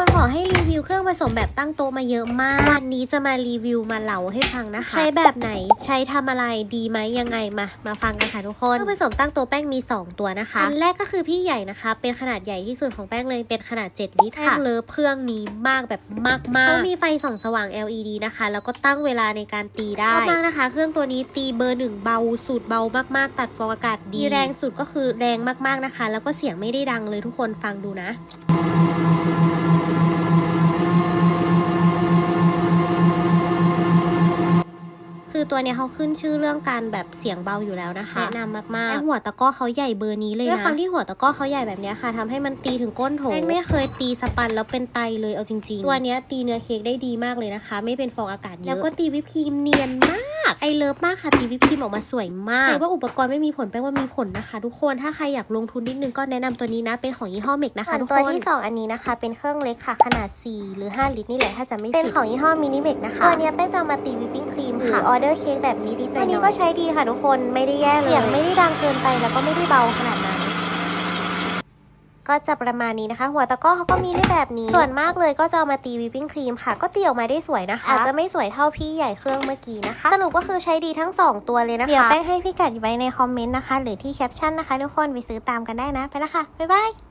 คนขอให้รีวิวเครื่องผสมแบบตั้งโต๊ะมาเยอะมาก วันนี้จะมารีวิวมาเหลาให้ฟังนะคะ ใช้แบบไหนใช้ทำอะไรดีไหมยังไงมา มาฟังกันค่ะทุกคน เครื่องผสมตั้งโต๊ะแป้งมี 2 ตัวนะคะ อันแรกก็คือพี่ใหญ่นะคะ เป็นขนาดใหญ่ที่สุดของแป้งเลยเป็นขนาด 7 ลิตรค่ะแป้งเลิฟเครื่องนี้มากแบบมากๆเขามีไฟส่องสว่าง LED นะคะ แล้วก็ตั้งเวลาในการตีได้มากๆนะคะ เครื่องตัวนี้ตีเบอร์หนึ่งเบาสุดเบามากๆ ตัดฟองอากาศดีแรงสุดก็คือแรงมากๆนะคะ แล้วก็เสียงไม่ได้ดังเลยทุกคนฟังดูนะ ตัวเนี้ยเขาขึ้นชื่อเรื่องการแบบเสียงเบาอยู่แล้วนะคะแนะนำมากๆและหัวตะกร้อเขาใหญ่เบอร์นี้เลยนะด้วยความที่หัวตะกร้อเขาใหญ่แบบเนี้ยค่ะทำให้มันตีถึงก้นโถแป้งไม่เคยตีสปันแล้วเป็นไตเลยเอาจริงๆ ตัวเนี้ยตีเนื้อเค้กได้ดีมากเลยนะคะ ไม่เป็นฟองอากาศเยอะแล้วก็ตีวิปครีมเนียนมากไอเลิฟมากค่ะตีวิปครีมออกมาสวยมากแต่ว่าอุปกรณ์ไม่มีผลแปลว่ามีผลนะคะ ทุกคนถ้าใครอยากลงทุนนิดนึงก็แนะนำตัวนี้นะ เป็นของยี่ห้อเมกนะคะทุกคนตัวที่ 2 อันนี้นะคะ เป็นเครื่องเล็กค่ะ ขนาด 4 หรือ 5 ลิตรนี่แหละถ้าจะไม่เป็นของยี่ห้อมินิเมกนะคะตัวเนี้ยเป็นจะเอามาตีวิปปิ้ง ครีมค่ะออเดอร์เค้กแบบนี้ดิบตัวนี้ก็ใช้ดีค่ะทุกคนไม่ได้แย่เลยเสียงไม่ได้ดังเกินไปแล้วก็ไม่ได้เบาขนาดนั้นก็จะประมาณนี้นะคะ หัวตะกร้อเขาก็มีให้แบบนี้ ส่วนมากเลยก็จะเอามาตีวิปปิ้งครีมค่ะ ก็ตีออกมาได้สวยนะคะ อาจจะไม่สวยเท่าพี่ใหญ่เครื่องเมื่อกี้นะคะ สรุปก็คือใช้ดีทั้ง 2 ตัวเลยนะคะ เดี๋ยวแป้งให้พี่กัดไว้ในคอมเมนต์นะคะ หรือที่แคปชั่นนะคะ ทุกคนไปซื้อตามกันได้นะ ไปแล้วค่ะ บ๊ายบาย